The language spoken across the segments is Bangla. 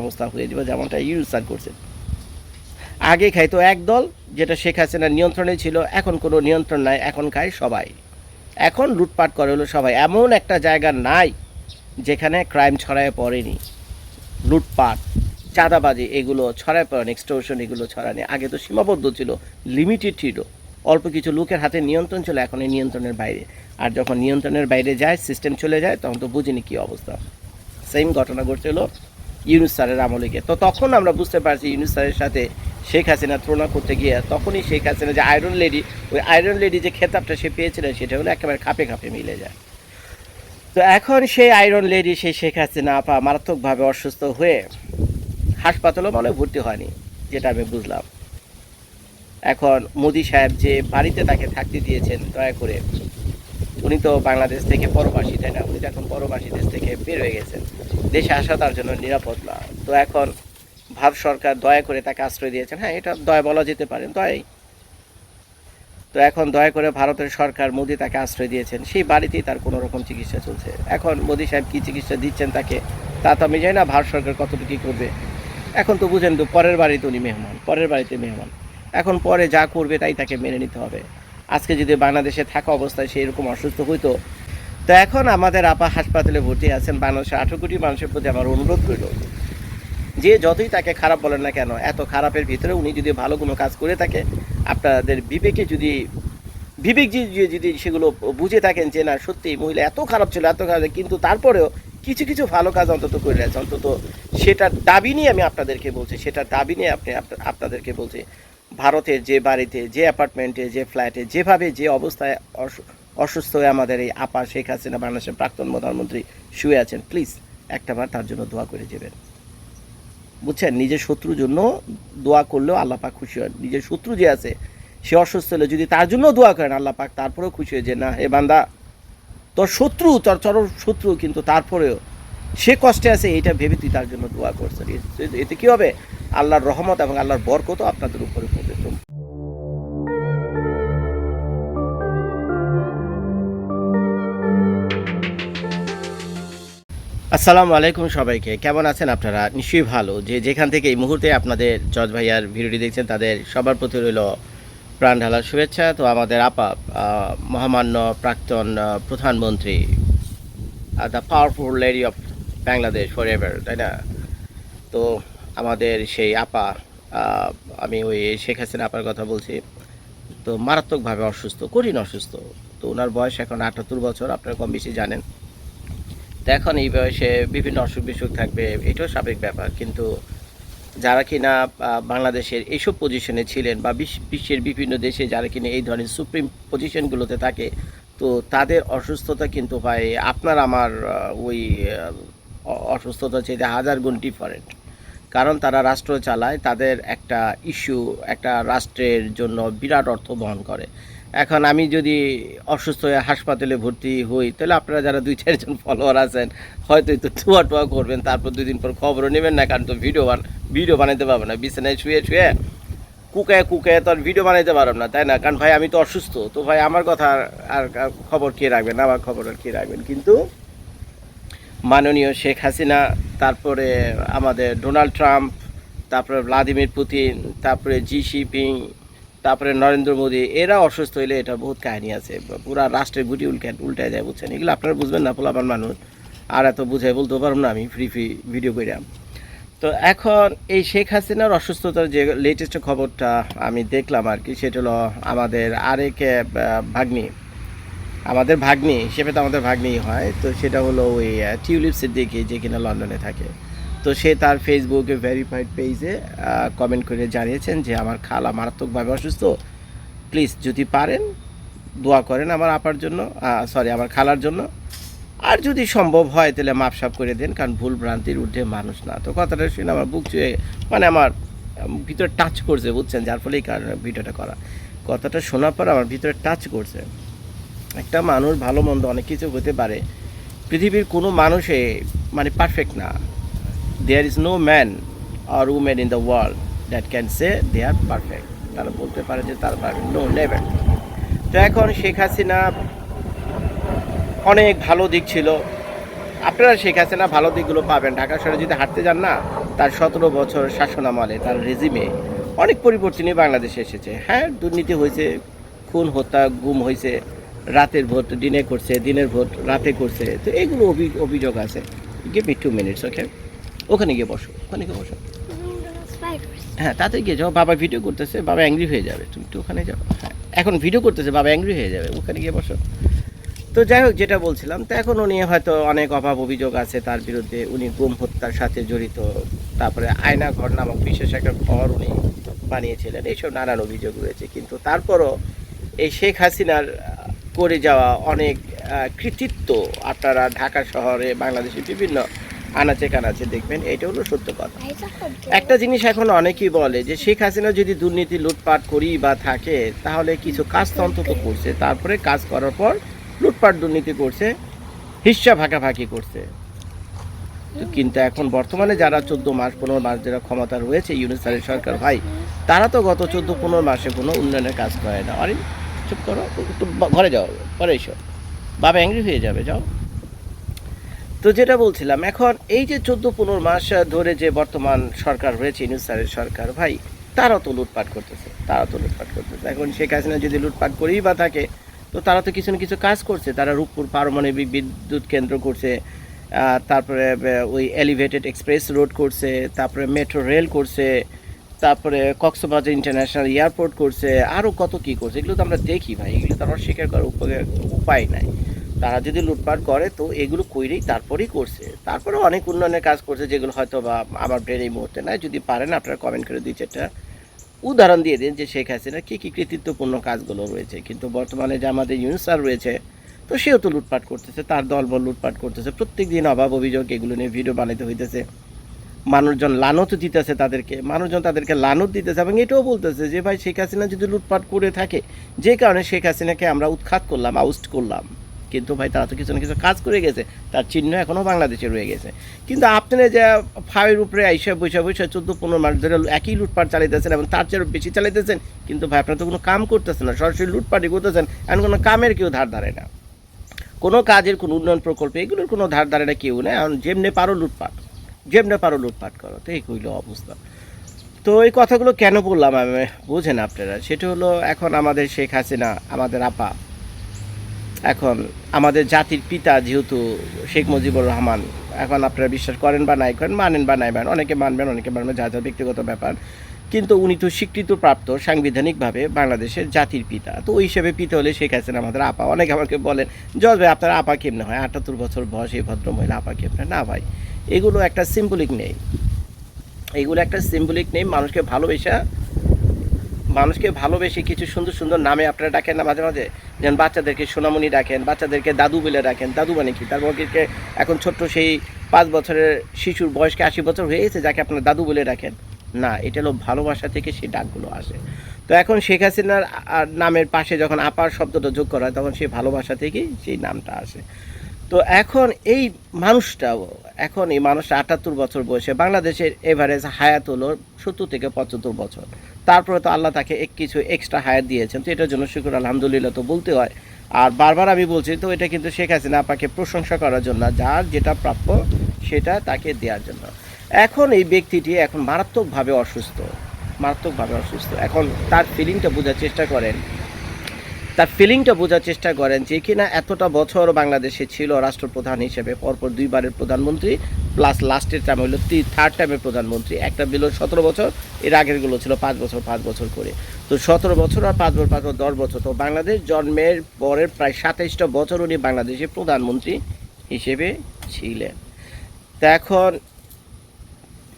অবস্থা হয়ে যাবে, যেমনটা ইউজ স্যার করছে আগে খাইতো এক দল, যেটা শেখ হাসিনার নিয়ন্ত্রণে ছিল, এখন কোনো নিয়ন্ত্রণ নাই, এখন খায় সবাই। এখন লুটপাট করে হলো সবাই। এমন একটা জায়গা নাই, যেখানে ক্রাইম ছড়ায় পড়েনি। লুটপাট, চাঁদাবাজি, এগুলো ছড়ায় পড়েন এক্সটোর্শন এগুলো ছড়ানি আগে তো সীমাবদ্ধ ছিল লিমিটেড ছিল। অল্প কিছু লোকের হাতে নিয়ন্ত্রণ ছিল, এখন এই নিয়ন্ত্রণের বাইরে। আর যখন নিয়ন্ত্রণের বাইরে যায় সিস্টেম চলে যায়, তখন তো বুঝিনি কী অবস্থা। সেম ঘটনা ঘটছিল ইউনুস স্যারের আমলিকে। তো তখন আমরা বুঝতে পারছি ইউনুস স্যারের সাথে শেখ হাসিনা তুলনা করতে গিয়ে তখনই শেখ হাসিনা যে আয়রন লেডি, ওই আয়রন লেডি যে খেতাবটা সে পেয়েছিলেন সেটা হলো একেবারে খাপে খাপে মিলে যায়। তো এখন সেই আয়রন লেডি, সেই শেখ হাসিনা আপা মারাত্মকভাবে অসুস্থ হয়ে হাসপাতালও মনে ভর্তি হয়নি, যেটা আমি বুঝলাম। এখন মোদি সাহেব যে বাড়িতে তাকে থাকতে দিয়েছেন, দয়া করে উনি তো বাংলাদেশ থেকে পরবাসী, তাই না? উনি তো এখন পরবাসী দেশ থেকে বের হয়ে গেছেন। দেশে আসা তার জন্য নিরাপদ না। তো এখন ভারত সরকার দয়া করে তাকে আশ্রয় দিয়েছেন। হ্যাঁ এটা দয়া বলা যেতে পারে, দয়াই। তো এখন দয়া করে ভারতের সরকার মোদি তাকে আশ্রয় দিয়েছেন। সেই বাড়িতেই তার কোনো রকম চিকিৎসা চলছে। এখন মোদি সাহেব কী চিকিৎসা দিচ্ছেন তাকে, তা তো আমি জানি না, ভারত সরকার কতটুকু কী করবে। এখন তো বুঝেন তো, পরের বাড়িতে উনি মেহমান, পরের বাড়িতে মেহমান। এখন পরে যা করবে তাই তাকে মেনে নিতে হবে। আজকে যদি বাংলাদেশে থাকা অবস্থায় সেই রকম অসুস্থ হইতো, তো এখন আমাদের আপা হাসপাতালে ভর্তি আছেন বাংলাদেশের আঠেরো কোটি মানুষের প্রতি আমার অনুরোধ রইল। যে যতই তাকে খারাপ বলেন না কেন, এত খারাপের ভিতরে উনি যদি ভালো কোনো কাজ করে থাকে, আপনাদের বিবেকে যদি, বিবেক যদি সেগুলো বুঝে থাকেন যে না, সত্যি মহিলা এত খারাপ ছিল, এত খারাপ কিন্তু তারপরেও কিছু কিছু ভালো কাজ অন্তত করে আছে। অন্তত সেটার দাবি নিয়ে আমি আপনাদেরকে বলছি, সেটার দাবি নিয়ে আপনি আপনাদেরকে বলছি। ভারতের যে বাড়িতে, যে অ্যাপার্টমেন্টে যে ফ্ল্যাটে যেভাবে যে অবস্থায় অসুস্থ হয়ে আমাদের এই আপা শেখ হাসিনা বাংলাদেশের প্রাক্তন প্রধানমন্ত্রী শুয়ে আছেন প্লিজ একটাবার তার জন্য দোয়া করে যাবেন। বুঝছেন? নিজের শত্রুর জন্য দোয়া করলেও আল্লাহ পাক খুশি হন। নিজের শত্রু যে আছে, সে অসুস্থ হলে যদি তার জন্য দোয়া করেন, আল্লাহ পাক তারপরেও খুশি হয়ে যে না, হে বান্দা, তোর শত্রু, তোর চরম শত্রু কিন্তু তারপরেও সে কষ্টে আছে, এইটা ভেবে তুই তার জন্য দোয়া করছেন এতে কি হবে? আল্লাহর রহমত এবং আল্লাহর বরকত আপনাদের উপরে পড়বে আসসালামু আলাইকুম সবাইকে, কেমন আছেন আপনারা? নিশ্চয়ই ভালো। যে যেখান থেকে এই মুহূর্তে আপনাদের জজ ভাইয়ার ভিডিওটি দেখছেন, তাদের সবার প্রতি রইল প্রাণ ঢালার শুভেচ্ছা। তো আমাদের আপা মহামান্য প্রাক্তন প্রধানমন্ত্রী the powerful lady of Bangladesh for ever তাই না? তো আমাদের সেই আপা আমি ওই শেখ হাসিনা আপার কথা বলছি, তো মারাত্মকভাবে অসুস্থ, কঠিন অসুস্থ। তো ওনার বয়স এখন আটাত্তর বছর, আপনারা কম বেশি জানেন। তো এখন এই বয়সে বিভিন্ন অসুখ বিসুখ থাকবে, এটাও স্বাভাবিক ব্যাপার। কিন্তু যারা কিনা বাংলাদেশের এইসব পজিশনে ছিলেন বা বিশ্ব- বিশ্বের বিভিন্ন দেশে যারা কিনা এই ধরনের সুপ্রিম পজিশনগুলোতে থাকে, তো তাদের অসুস্থতা কিন্তু ভাই, আপনার আমার ওই অসুস্থতা চেয়ে হাজার গুণ ডিফারেন্ট কারণ তারা রাষ্ট্র চালায়, তাদের একটা ইস্যু একটা রাষ্ট্রের জন্য বিরাট অর্থ বহন করে। এখন আমি যদি অসুস্থ হয়ে হাসপাতালে ভর্তি হই, তাহলে আপনারা যারা দুই, চারজন ফলোয়ার আছেন, হয়তো একটু টুয়া টুয়া করবেন, তারপর দুই দিন পর খবরও নেবেন না, কারণ তো ভিডিও বান ভিডিও বানাইতে পারব না। বিছানায় শুয়ে শুয়ে কুকায় কুকায় তো আর ভিডিও বানাইতে পারব না, তাই না? কারণ ভাই, আমি তো অসুস্থ, তো ভাই, আমার কথা আর খবর কে রাখবেন, আমার খবর আর কে রাখবেন? কিন্তু মাননীয় শেখ হাসিনা, তারপরে আমাদের ডোনাল্ড ট্রাম্প, তারপরে ভ্লাদিমির পুতিন, তারপরে জি জিনপিং তারপরে নরেন্দ্র মোদী, এরা অসুস্থ হইলে এটা বহুত কাহিনী আছে। পুরা রাষ্ট্রের গুটি উল্টে উল্টায় যায় বুঝছেন? এগুলো আপনারা বুঝবেন না, পোলাপান মানুষ। আর এত বুঝাই বলতে পারব না আমি ফ্রি ফ্রি ভিডিও করিলাম তো এখন এই শেখ হাসিনার অসুস্থতার যে লেটেস্ট খবরটা আমি দেখলাম আর কি, সেটা হলো আমাদের আরেক ভাগ্নি। আমাদের ভাগ্নি হিসেবে তো আমাদের ভাগ্নি হয়। তো সেটা হলো ওই আহ, টিউলিপ সিদ্দিকি যে কিনা লন্ডনে থাকে। তো সে তার ফেসবুকে ভেরিফাইড পেজে কমেন্ট করে জানিয়েছেন যে আমার খালা মারাত্মকভাবে অসুস্থ। প্লিজ যদি পারেন দোয়া করেন আমার আপার জন্য সরি আমার খালার জন্য। আর যদি সম্ভব হয় তাহলে মাপসাপ করে দেন কারণ ভুল ভ্রান্তির ঊর্ধ্বে মানুষ না। তো কথাটা শুনে আমার বুক চুয়ে মানে আমার ভিতরে টাচ করছে বুঝছেন যার ফলে এই কারণে ভিডিওটা করা। কথাটা শোনার পর আমার ভিতরে টাচ করছে। একটা মানুষ ভালো মন্দ অনেক কিছু হতে পারে। পৃথিবীর কোনো মানুষে মানে পারফেক্ট না। There is no man R women in the world that can say they are perfect তারা বলতে পারে যে তার পারফেক্ট নো নেভার তো এখন শেখ হাসিনা অনেক ভালো দিক ছিল। আপনারা শেখ হাসিনা ভালো দিকগুলো পাবেন। ঢাকা শহরে যদি হাঁটতে যান না, তার সতেরো বছর শাসনামলে, তার রেজিমে অনেক পরিবর্তনই বাংলাদেশে এসেছে। হ্যাঁ দুর্নীতি হয়েছে, খুন, হত্যা, গুম হয়েছে। রাতের ভোট, দিনে করছে, দিনের ভোট, রাতে করছে। তো এগুলো অভি- অভিযোগ আছে। Give me two minutes okay ওখানে গিয়ে বসো, ওখানে গিয়ে বসো। হ্যাঁ তাতে গিয়ে যাও। বাবা ভিডিও করতেছে, বাবা অ্যাংরি হয়ে যাবে। তুমি একটু ওখানে যাও। হ্যাঁ এখন ভিডিও করতেছে, বাবা অ্যাংরি হয়ে যাবে। ওখানে গিয়ে বসো। তো যাই হোক, যেটা বলছিলাম, তো এখন উনি হয়তো অনেক অভাব অভিযোগ আছে তার বিরুদ্ধে। উনি গুম হত্যার সাথে জড়িত। তারপরে আয়না ঘর নামক বিশেষ একটা ঘর উনি বানিয়েছিলেন। এইসব নানান অভিযোগ রয়েছে। কিন্তু তারপরও এই শেখ হাসিনার করে যাওয়া অনেক কৃতিত্ব আপনারা ঢাকা শহরে বাংলাদেশের বিভিন্ন আনাচে কানাচে দেখবেন এটা হলো সত্য কথা। একটা জিনিস এখন অনেকেই বলে যে শেখ হাসিনা যদি দুর্নীতি লুটপাট করি বা থাকে তাহলে কিছু কাজ তন্ত্র তো অন্তত করছে তারপরে কাজ করার পর লুটপাট দুর্নীতি করছে হিস্সা ভাগাভাগি করছে। কিন্তু এখন বর্তমানে যারা চোদ্দ মাস পনেরো মাস যারা ক্ষমতা রয়েছে ইউনিসারের সরকার ভাই তারা তো গত চোদ্দ পনেরো মাসে কোনো উন্নয়নের কাজ করে না। চুপ করো, একটু ঘরে যাও পরে এসো। বাবা অ্যাংরি হয়ে যাবে, যাও। তো যেটা বলছিলাম, এখন এই যে চোদ্দ পনেরো মাস ধরে যে বর্তমান সরকার রয়েছে ইনুসারের সরকার, ভাই তারা তো লুটপাট করতেছে তারা তো লুটপাট করতেছে। এখন শেখ হাসিনা যদি লুটপাট করেই বা থাকে, তো তারা তো কিছু না কিছু কাজ করছে। তারা রূপপুর পারমাণবিক বিদ্যুৎ কেন্দ্র করছে তারপরে ওই এলিভেটেড এক্সপ্রেস রোড করছে, তারপরে মেট্রো রেল করছে তারপরে কক্সবাজার ইন্টারন্যাশনাল এয়ারপোর্ট করছে আরও কত কি করছে, এগুলো তো আমরা দেখি ভাই, এগুলো তো আমরা স্বীকার করার উপায়- নাই। তারা যদি লুটপাট করে, তো এগুলো কইরেই তারপরেই করছে। তারপরে অনেক উন্নয়নের কাজ করছে, যেগুলো হয়তো বা আমার ব্রেন এই মুহূর্তে নাই। যদি পারেন, আপনারা কমেন্ট করে দুই চারটা উদাহরণ দিয়ে দিন যে শেখ হাসিনার কী কী কৃতিত্বপূর্ণ কাজগুলো রয়েছে। কিন্তু বর্তমানে যে আমাদের ইউনুসার রয়েছে, তো সেও তো লুটপাট করতেছে, তার দলবল লুটপাট করতেছে প্রত্যেক দিন অভাব অভিযোগ এগুলো নিয়ে ভিডিও বানাতে হইতেছে। মানুষজন লানত দিতেছে তাদেরকে, মানুষজন তাদেরকে লানত দিতেছে এবং এটাও বলতেছে যে, ভাই, শেখ হাসিনা যদি লুটপাট করে থাকে, যে কারণে শেখ হাসিনাকে আমরা উৎখাত করলাম, আউস্ট করলাম। কিন্তু ভাই, তারা তো কিছু না কিছু কাজ করে গেছে, তার চিহ্ন এখনও বাংলাদেশে রয়ে গেছে। কিন্তু আপনারা যে ফাইয়ের উপরে আইসা বৈশা বৈশা চোদ্দ পনেরো মাস ধরে একই লুটপাট চালাইতেছেন এবং তার চেয়ে বেশি চালাইতেছেন, কিন্তু ভাই, আপনারা তো কোনো কাম করতেছেন না, সরাসরি লুটপাটই করতেছেন, এমন কোনো কামের কেউ ধার ধারে না। কোনো কাজের কোনো উন্নয়ন প্রকল্প, এগুলোর কোনো ধার ধারে না কেউ এখন যেমনে পারো লুটপাট। যেমনে পারো, লুটপাট করো, তো এই কইল অবস্থা। তো এই কথাগুলো কেন বললাম আমি বুঝেন আপনারা? সেটা হলো এখন আমাদের শেখ হাসিনা, আমাদের আপা, এখন আমাদের জাতির পিতা যেহেতু শেখ মুজিবুর রহমান, এখন আপনারা বিশ্বাস করেন বা নাই করেন, মানেন বা নাই মানেন, অনেকে মানবেন অনেকে মানবেন, যা যা ব্যক্তিগত ব্যাপার। কিন্তু উনি তো স্বীকৃতপ্রাপ্ত সাংবিধানিকভাবে বাংলাদেশের জাতির পিতা। তো ওই হিসেবে পিতা হলে শেখ হাসিনা আমাদের আপা। অনেকে আমাকে বলেন, জজ ভাই, আপনার আপা কেমনে হয়? আটাত্তর বছর বয়স এই ভদ্রমহিলা আপা কেমনে? না ভাই। এগুলো একটা সিম্বলিক নেই। এগুলো একটা সিম্বলিক নেই, মানুষকে ভালোবেসা, মানুষকে ভালোবেসে কিছু সুন্দর সুন্দর নামে আপনারা ডাকেন না মাঝে মাঝে। যেমন বাচ্চাদেরকে সোনামণি ডাকেন, বাচ্চাদেরকে দাদু বলে ডাকেন। দাদু মানে কি? তার বউকে এখন ছোট্ট সেই পাঁচ বছরের শিশুর বয়সকে আশি বছর হয়ে গেছে, যাকে আপনার দাদু বলে ডাকেন। না, এটা হলো ভালোবাসা থেকে সেই ডাকগুলো আসে। তো এখন শেখ হাসিনার নামের পাশে যখন আপার শব্দটা যোগ করা হয়, তখন সেই ভালোবাসা থেকেই সেই নামটা আসে। তো এখন এই মানুষটাও, এখন এই মানুষটা আটাত্তর বছর বয়সে বাংলাদেশের এভারেজ হায়াত হলো সত্তর থেকে পঁচাত্তর বছর। তারপরে তো আল্লাহ তাকে এক কিছু এক্সট্রা হায়াত দিয়েছেন, তো এটার জন্য শুক্র, আলহামদুলিল্লাহ তো বলতে হয়। আর বারবার আমি বলছি, তো এটা কিন্তু শেখ হাসিনা আপনাকে প্রশংসা করার জন্য, যার যেটা প্রাপ্য সেটা তাকে দেওয়ার জন্য। এখন এই ব্যক্তিটি এখন মারাত্মকভাবে অসুস্থ মারাত্মকভাবে অসুস্থ। এখন তার ফিলিংটা বোঝার চেষ্টা করেন তার ফিলিংটা বোঝার চেষ্টা করেন যে কিনা এতটা বছর বাংলাদেশে ছিল রাষ্ট্রপ্রধান হিসেবে, পরপর দুইবারের প্রধানমন্ত্রী প্লাস লাস্টের টাইম হলো থার্ড টাইমের প্রধানমন্ত্রী। একটা বিল সতেরো বছর, এর আগেরগুলো ছিল পাঁচ বছর পাঁচ বছর করে। তো সতেরো বছর আর পাঁচ বছর পাঁচ বছর, দশ বছর। তো বাংলাদেশ জন্মের পরের প্রায় সাতাইশটা বছর উনি বাংলাদেশের প্রধানমন্ত্রী হিসেবে ছিলেন। তা এখন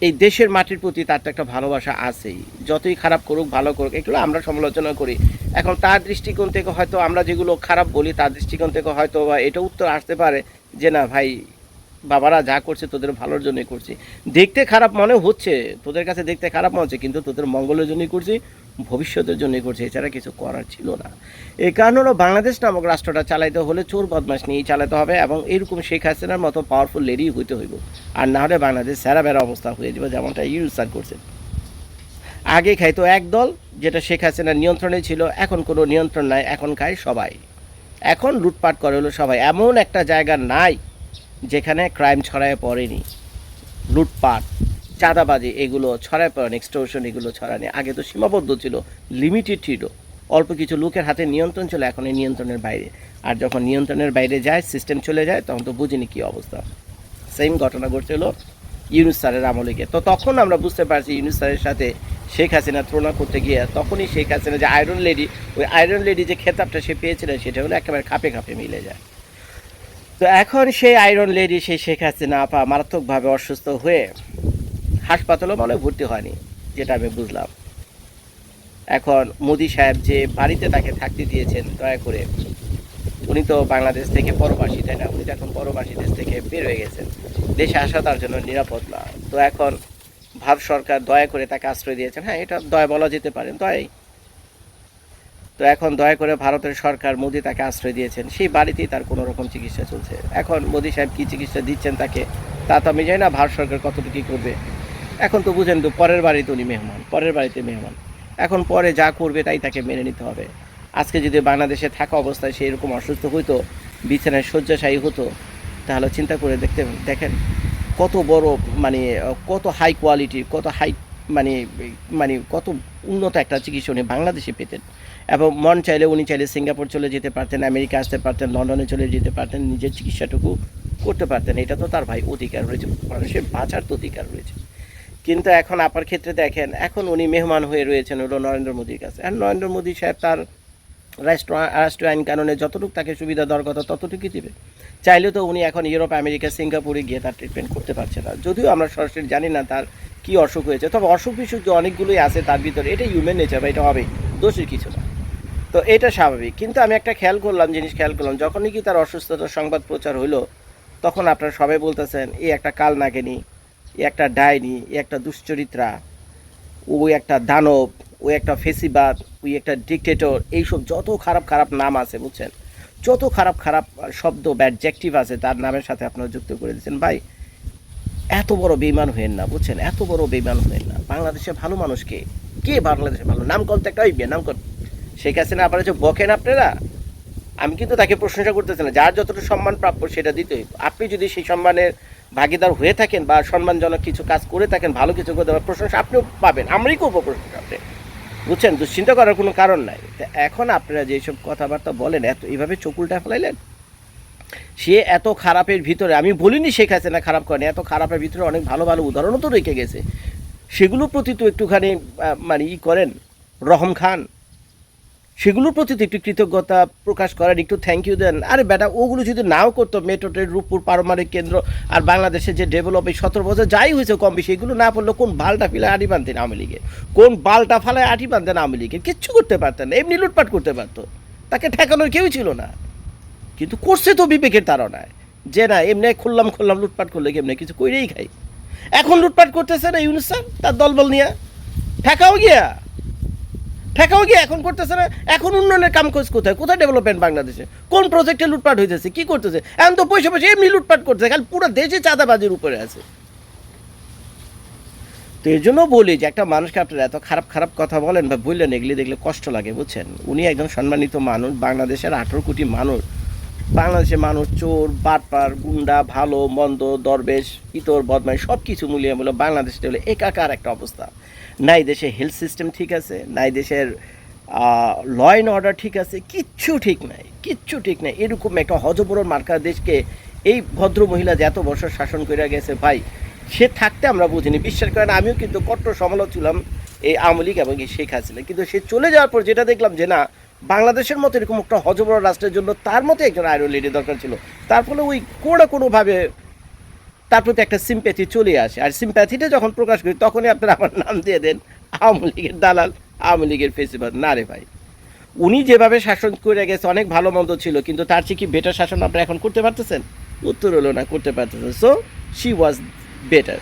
এই দেশের মাটির প্রতি তার একটা ভালোবাসা আছেই। যতই খারাপ করুক, ভালো করুক, এগুলো আমরা সমালোচনা করি। এখন তার দৃষ্টিকোণ থেকে হয়তো আমরা যেগুলো খারাপ বলি, তার দৃষ্টিকোণ থেকে হয়তো বা এটা উত্তর আসতে পারে যে না ভাই, বাবারা যা করছে তোদের ভালোর জন্যই করছি। দেখতে খারাপ মনে হচ্ছে, তোদের কাছে দেখতে খারাপ মনে হচ্ছে, কিন্তু তোদের মঙ্গলের জন্যই করছি, ভবিষ্যতের জন্যই করছে, এছাড়া কিছু করার ছিল না। এই কারণে হলো বাংলাদেশ নামক রাষ্ট্রটা চালাইতে হলে চোর বদমাস নিয়েই চালাতে হবে এবং এরকম শেখ হাসিনার মতো পাওয়ারফুল লেডি হইতে হইব। আর না হলে বাংলাদেশ স্যারা বেড়া অবস্থা হয়ে যাবে, যেমনটা ইউসার করছে আগে খাইতো এক দল, যেটা শেখ হাসিনার নিয়ন্ত্রণে ছিল, এখন কোনো নিয়ন্ত্রণ নাই, এখন খায় সবাই। এখন লুটপাট করে হলো সবাই। এমন একটা জায়গা নাই, যেখানে ক্রাইম ছড়ায় পড়েনি। লুটপাট, চাঁদাবাজি, এগুলো ছড়ায় পড়ান এক্সটোরশন এগুলো ছড়ানি আগে তো সীমাবদ্ধ ছিল লিমিটেড ছিল। অল্প কিছু লোকের হাতে নিয়ন্ত্রণ ছিল, এখন এই নিয়ন্ত্রণের বাইরে। আর যখন নিয়ন্ত্রণের বাইরে যায় সিস্টেম চলে যায়, তখন তো বুঝিনি কী অবস্থা। সেম ঘটনা ঘটছিল ইউনুস স্যারের তো তখন আমরা বুঝতে পারছি ইউনুস স্যারের সাথে শেখ হাসিনা তুলনা করতে গিয়ে তখনই শেখ হাসিনা যে আয়রন লেডি ওই আয়রন লেডি যে খেতাবটা সে পেয়েছিলেন সেটা হলো একেবারে খাপে খাপে মিলে যায়। তো এখন সেই আয়রন লেডি সেই শেখ হাসিনা আপা মারাত্মকভাবে অসুস্থ হয়ে হাসপাতালও মনে ভর্তি হয়নি, যেটা আমি বুঝলাম। এখন মোদি সাহেব যে বাড়িতে তাকে থাকতে দিয়েছেন, দয়া করে, উনি তো বাংলাদেশ থেকে পরবাসী, তাই না? উনি তো এখন পরবাসী দেশ থেকে বের হয়ে গেছেন। দেশে আসা তার জন্য নিরাপদ না। তো এখন ভারত সরকার দয়া করে তাকে আশ্রয় দিয়েছেন। হ্যাঁ এটা দয়া বলা যেতে পারে, দয়াই। তো এখন দয়া করে ভারতের সরকার মোদি তাকে আশ্রয় দিয়েছেন, সেই বাড়িতেই তার কোনো রকম চিকিৎসা চলছে। এখন মোদি সাহেব কী চিকিৎসা দিচ্ছেন তাকে, তা তো আমি জানি না, ভারত সরকার কতটুকু করবে। এখন তো বুঝেন তো, পরের বাড়িতে উনি মেহমান, পরের বাড়িতে মেহমান। এখন পরে যা করবে তাই তাকে মেনে নিতে হবে। আজকে যদি বাংলাদেশে থাকা অবস্থায় সেই রকম অসুস্থ হইতো, বিছানায় শয্যাশায়ী হতো, তাহলে চিন্তা করে দেখতে দেখেন। কত বড় মানে কত হাই কোয়ালিটি কত হাই মানে মানে কত উন্নত একটা চিকিৎসা উনি বাংলাদেশে পেতেন। এবং মন চাইলে উনি চাইলে সিঙ্গাপুর চলে যেতে পারতেন, আমেরিকা আসতে পারতেন, লন্ডনে চলে যেতে পারতেন, নিজের চিকিৎসাটুকু করতে পারতেন। এটা তো তার ভাই অধিকার রয়েছে, মানুষের বাঁচার তো অধিকার রয়েছে। কিন্তু এখন আপার ক্ষেত্রে দেখেন, এখন উনি মেহমান হয়ে রয়েছেন হলো নরেন্দ্র মোদীর কাছে। আর নরেন্দ্র মোদী সাহেব তার রাষ্ট্র রাষ্ট্রীয় আইন কানুনে যতটুকু তাকে সুবিধা দেওয়ার কথা ততটুকুই দেবে। চাইলে তো উনি এখন ইউরোপ, আমেরিকা, সিঙ্গাপুরে গিয়ে তার ট্রিটমেন্ট করতে পারছে না। যদিও আমরা সরাসরি জানি না তার কি অসুখ হয়েছে, তবে অসুখ বিসুখ যে অনেকগুলোই আছে তার ভিতরে এটা হিউম্যান নেচার বা এটা হবে, দোষের কিছু না। তো এটা স্বাভাবিক। কিন্তু আমি একটা খেয়াল করলাম, জিনিস খেয়াল করলাম, যখনই কি তার অসুস্থতার সংবাদ প্রচার হলো, তখন আপনারা সবাই বলতেছেন, এই একটা কাল নাগিনী এ একটা ডাইনি এ একটা দুশ্চরিত্রা ওই একটা দানব ওই একটা ফেসিবাদ, ওই একটা ডিকটেটর এইসব যত খারাপ খারাপ নাম আছে, বুঝছেন? যত খারাপ খারাপ শব্দ ব্যাডজেক্টিভ আছে, তার নামের সাথে আপনারা যুক্ত করে দিচ্ছেন ভাই, এত বড় বেইমান হয়েন না, বুঝছেন? এত বড় বেইমান হয়েন না। বাংলাদেশে ভালো মানুষ কে বাংলাদেশে ভালো? নাম কল তো একটা হইবে, নাম কল শেখ হাসিনা আপনারা যে বকেন আপনারা? আমি কিন্তু তাকে প্রশংসা করতেছি না। যার যতটা সম্মান প্রাপ্য, সেটা দিতে হইব। আপনি যদি সেই সম্মানের ভাগিদার হয়ে থাকেন বা সম্মানজনক কিছু কাজ করে থাকেন, ভালো কিছু করে দেওয়ার প্রশংসা আপনিও পাবেন। আমরাই করব প্রশংসা আপনি বুঝছেন? দুশ্চিন্তা করার কোনো কারণ নাই। তা এখন আপনারা যেসব কথাবার্তা বলেন, এত এইভাবে চকুলটা ফেলাইলেন? সে এত খারাপের ভিতরে, আমি বলিনি শেখ হাসিনা খারাপ করেনি, এত খারাপের ভিতরে অনেক ভালো ভালো উদাহরণও তো রেখে গেছে। সেগুলোর প্রতি তো একটুখানি মানে ই করেন, রহম খান। সেগুলোর প্রতি তো একটু কৃতজ্ঞতা প্রকাশ করার একটু থ্যাংক ইউ দেন। আরে বেটা, ওগুলো যদি নাও করতো মেট্রো ট্রেন রূপপুর পারমাণবিক কেন্দ্র আর বাংলাদেশে যে ডেভেলপ এই সতেরো বছর যাই হয়েছে কম বেশি, এগুলো না পড়লে কোন বালটা ফেলে আটি বানতেন আওয়ামী লীগে কোন বালটা ফালায় আটি বানতেন আওয়ামী লীগে কিচ্ছু করতে পারতেন না, এমনি লুটপাট করতে পারতো। তাকে ঠেকানোর কেউই ছিল না। কিন্তু করছে তো বিবেকের তাড়নায়। যে না, এমনি খুললাম খুললাম, লুটপাট করলে এমনি কিছু কইরেই খাই এখন লুটপাট করতেছে না ইউনুস তার দলবল নিয়ে। ঠেকাও গিয়া। ঠেকাও গিয়ে এখন করতেছে না। এখন উন্নয়নের কাম কাজ কোথায়? কোথায় ডেভেলপমেন্ট বাংলাদেশে? কোন প্রজেক্টে লুটপাট হয়েছে কি করতেছে? এখন তো পয়সা পয়সা এমনি লুটপাট করতেছে, খালি পুরো দেশে চাঁদাবাজির উপরে আছে। তো এই জন্য বলি যে একটা মানুষকে আপনারা এত খারাপ খারাপ কথা বলেন বা বললেন, এগুলি দেখলে কষ্ট লাগে, বুঝছেন? উনি একজন সম্মানিত মানুষ, বাংলাদেশের আঠেরো কোটি মানুষ। বাংলাদেশের মানুষ, চোর, বাটপার, গুন্ডা, ভালো, মন্দ, দরবেশ, ইতর বদমাই সব কিছু মূল্যে মূল্য বাংলাদেশে হলে একাকার একটা অবস্থা। নাই দেশে হেলথ সিস্টেম ঠিক আছে, নাই দেশের ল অ্যান্ড অর্ডার ঠিক আছে, কিচ্ছু ঠিক নাই, কিচ্ছু ঠিক নাই। এরকম একটা হজবরর মার্কা দেশকে এই ভদ্র মহিলা যে এত বছর শাসন করে গেছে, ভাই, সে থাকতে আমরা বুঝিনি। বিশ্বাস করেন, আমিও কিন্তু কট্টর সমালোচ ছিলাম এই আওয়ামী লীগ এবং শেখ হাসিনা। কিন্তু সে চলে যাওয়ার পর যেটা দেখলাম যে না বাংলাদেশের মতো এরকম একটা হজবড় রাষ্ট্রের জন্য তার মতো একজন আয়রন লেডি দরকার ছিল। তার ফলে ওই কোনো কোনোভাবে তার প্রতি একটা সিম্প্যাথি চলে আসে। আর সিম্প্যাথিটা যখন প্রকাশ করি, তখনই আপনারা আমার নাম দিয়ে দেন আওয়ামী লীগের দালাল, আওয়ামী লীগের ফেসিবাদ। না রে ভাই, উনি যেভাবে শাসন করে গেছে, অনেক ভালো মন্দ ছিল, কিন্তু তার চেয়ে কি বেটার শাসন আপনারা এখন করতে পারতেছেন? উত্তর হলো না, করতে পারতেছেন। So she was better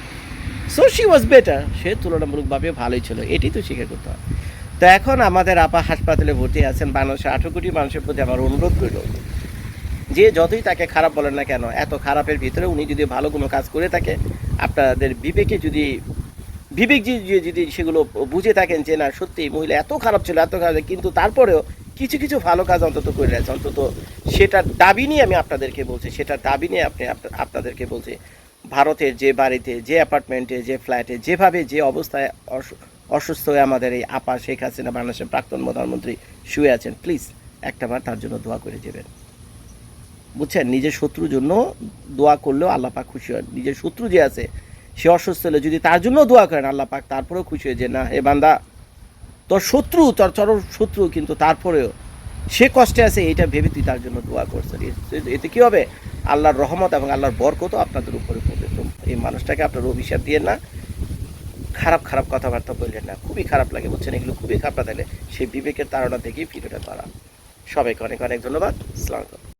so she was better সে তুলনামূলকভাবে ভালোই ছিল। এটাই তো স্বীকার করতে হয়। তো এখন আমাদের আপা হাসপাতালে ভর্তি আছেন বাংলাদেশের আঠেরো কোটি মানুষের প্রতি আমার অনুরোধ রইল। যে যতই তাকে খারাপ বলেন না কেন, এত খারাপের ভিতরে উনি যদি ভালো কোনো কাজ করে থাকে, আপনাদের বিবেকে যদি বিবেক যদি সেগুলো বুঝে থাকেন যে, না, সত্যি মহিলা এত খারাপ ছিল, এত খারাপ কিন্তু তারপরেও কিছু কিছু ভালো কাজ অন্তত করে রয়েছে অন্তত সেটার দাবি নিয়ে আমি আপনাদেরকে বলছি, সেটার দাবি নিয়ে আপনি আপনা- আপনাদেরকে বলছি, ভারতের যে বাড়িতে, যে অ্যাপার্টমেন্টে, যে ফ্ল্যাটে, যেভাবে যে অবস্থায় অসুস্থ হয়ে আমাদের এই আপা শেখ হাসিনা বাংলাদেশের প্রাক্তন প্রধানমন্ত্রী শুয়ে আছেন। প্লিজ একটাবার তার জন্য দোয়া করে যাবেন বুঝছেন? নিজের শত্রুর জন্য দোয়া করলেও আল্লাহ পাক খুশি হন। নিজের শত্রু যে আছে, সে অসুস্থ হলে যদি তার জন্য দোয়া করেন, আল্লাহ পাক তারপরেও খুশি হয়ে যে না, হে বান্দা, তোর শত্রু, তোর চরম শত্রু, কিন্তু তারপরেও সে কষ্টে আছে, এটা ভেবে তুই তার জন্য দোয়া করছেন এতে- কী হবে? আল্লাহর রহমত এবং আল্লাহর বরকত আপনাদের উপরে পড়বে তো এই মানুষটাকে আপনার অভিশাপ দিয়ে না। খারাপ খারাপ কথাবার্তা বললেন না। খুবই খারাপ লাগে, বলছেন এগুলো খুবই খারাপ তাহলে সেই বিবেকের তাড়না থেকেই ভিডিওটা করা। সবাইকে অনেক অনেক ধন্যবাদ। আলাইকুম।